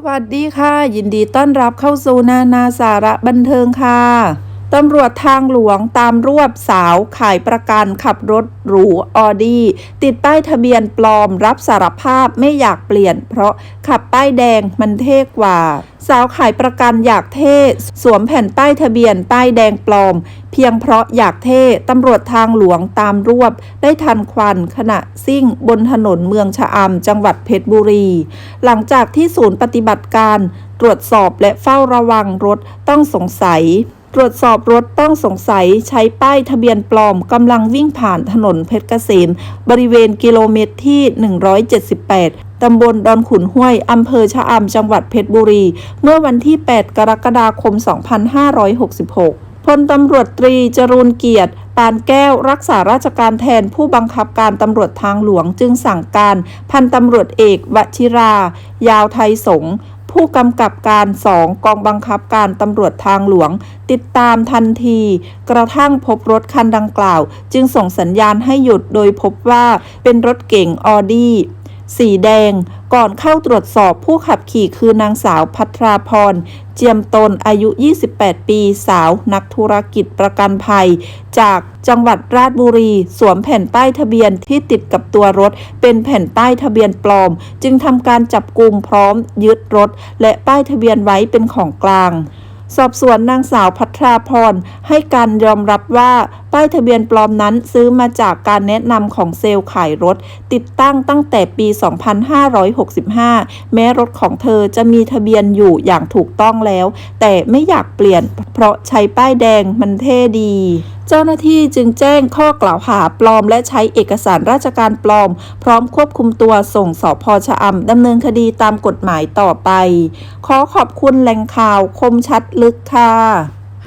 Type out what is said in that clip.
สวัสดีค่ะ ยินดีต้อนรับเข้าสู่นานาสาระบันเทิงค่ะตำรวจทางหลวงตามรวบสาวขายประกันขับรถหรูออดี้ติดป้ายทะเบียนปลอมรับสารภาพไม่อยากเปลี่ยน เพราะขับป้ายแดงมันเท่กว่า สาวขายประกันอยากเท่ สวมแผ่นป้ายทะเบียนป้ายแดงปลอม เพียงเพราะอยากเท่ตำรวจทางหลวงตามรวบ ได้ทันควันขณะซิ่งบนถนนเมืองชะอำจังหวัดเพชรบุรี หลังจากที่ศูนย์ปฏิบัติการตรวจสอบและเฝ้าระวังรถต้องสงสัยตรวจสอบรถต้องสงสัยใช้ป้ายทะเบียนปลอมกำลังวิ่งผ่านถนนเพชรเกษม บริเวณกิโลเมตรที่ 178 ตำบลดอนขุนห้วย อำเภอชะอำจังหวัดเพชรบุรี เมื่อวันที่ 8 กรกฎาคม 2566 พลตำรวจตรีจรูนเกียรติปานแก้วรักษาราชการแทนผู้บังคับการตำรวจทางหลวงจึงสั่งการ พันตำรวจเอกวชิรา ยาวไทยสงผู้กำกับการสองกองบังคับการตำรวจทางหลวง ติดตามทันที กระทั่งพบรถคันดังกล่าว จึงส่งสัญญาณให้หยุดโดยพบว่าเป็นรถเก๋งออดี้ สีแดง ก่อนเข้าตรวจสอบผู้ขับขี่คือนางสาวพัทราพร เจียมตนอายุ 28 ปี สาว นักธุรกิจประกันภัย จากจังหวัดราชบุรี สวมแผ่นป้ายทะเบียนที่ติดกับตัวรถ เป็นแผ่นป้ายทะเบียนปลอม จึงทำการจับกลุ่มพร้อม ยึดรถ และป้ายทะเบียนไว้เป็นของกลางสอบสวนนางสาวพัทราพรให้การยอมรับว่าป้ายทะเบียนปลอมนั้นซื้อมาจากการแนะนำของเซลล์ขายรถ ติดตั้งตั้งแต่ปี 2565 แม้รถของเธอจะมีทะเบียนอยู่อย่างถูกต้องแล้ว แต่ไม่อยากเปลี่ยน เพราะใช้ป้ายแดงมันเท่ดีเจ้าหน้าที่จึงแจ้งข้อกล่าวหาปลอมและใช้เอกสารราชการปลอม พร้อมควบคุมตัวส่งสพชะอำดำเนินคดีตามกฎหมายต่อไป ขอขอบคุณแหล่งข่าวคมชัดลึกค่ะ